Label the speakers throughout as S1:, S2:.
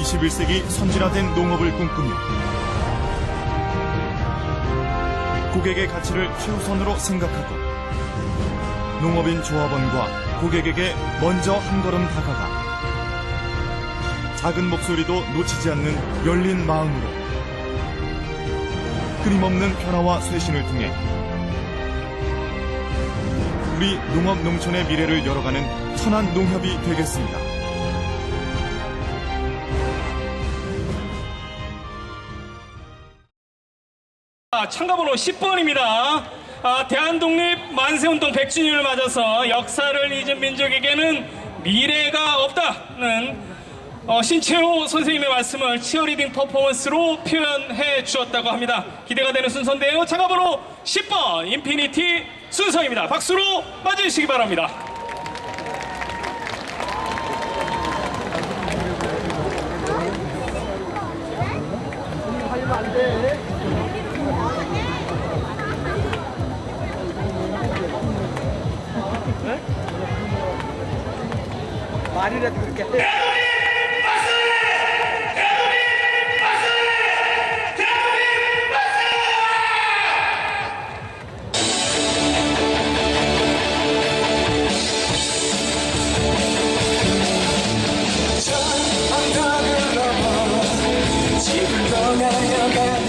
S1: 21세기 선진화된 농업을 꿈꾸며 고객의 가치를 최우선으로 생각하고 농업인 조합원과 고객에게 먼저 한 걸음 다가가 작은 목소리도 놓치지 않는 열린 마음으로 끊임없는 변화와 쇄신을 통해 우리 농업 농촌의 미래를 열어가는 천안 농협이 되겠습니다.
S2: 아, 참가번호 10번입니다. 아, 대한독립 만세운동 100주년을 맞아서 역사를 잊은 민족에게는 미래가 없다는 어, 신채호 선생님의 말씀을 치어리딩 퍼포먼스로 표현해 주었다고 합니다. 기대가 되는 순서인데요. 참가번호 10번 인피니티 순서입니다. 박수로 맞아주시기 바랍니다.
S3: 말이라도 그렇게 해.
S4: 떠나려가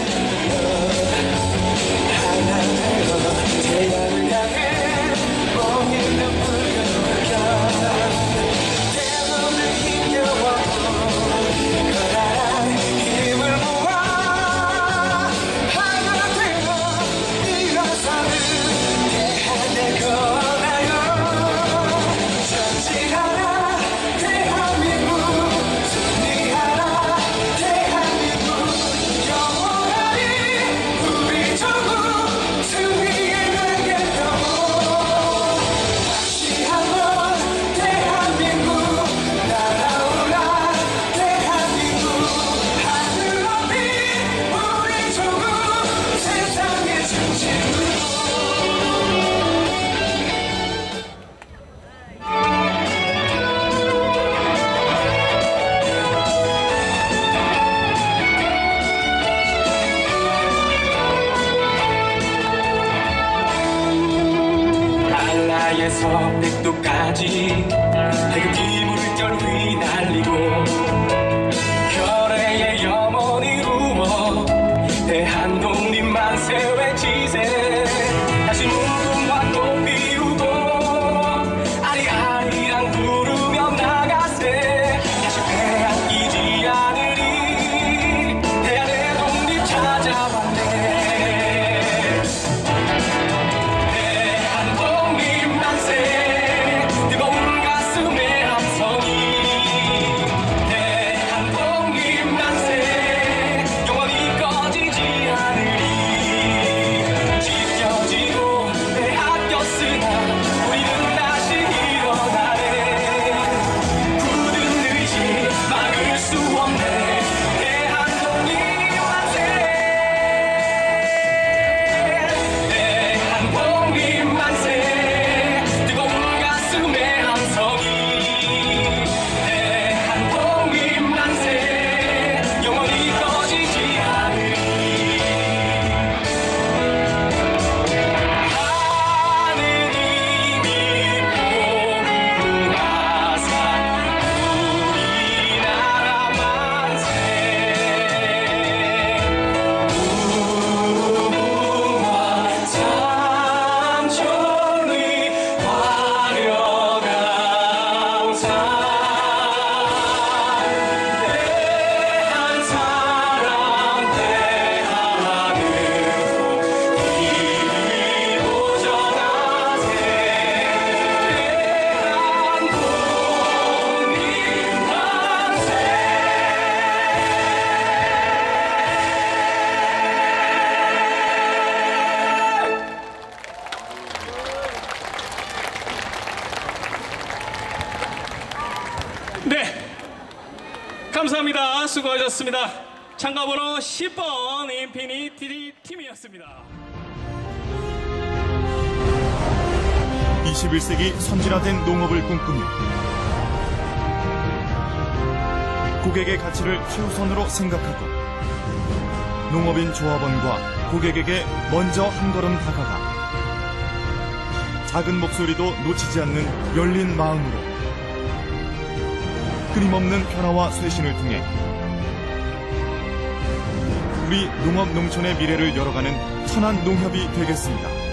S4: 에서 백도까지
S2: 감사합니다. 수고하셨습니다. 참가번호 10번 인피니티 팀이었습니다.
S1: 21세기 선진화된 농업을 꿈꾸며 고객의 가치를 최우선으로 생각하고 농업인 조합원과 고객에게 먼저 한 걸음 다가가 작은 목소리도 놓치지 않는 열린 마음으로 끊임없는 변화와 쇄신을 통해 우리 농업 농촌의 미래를 열어가는 천안 농협이 되겠습니다.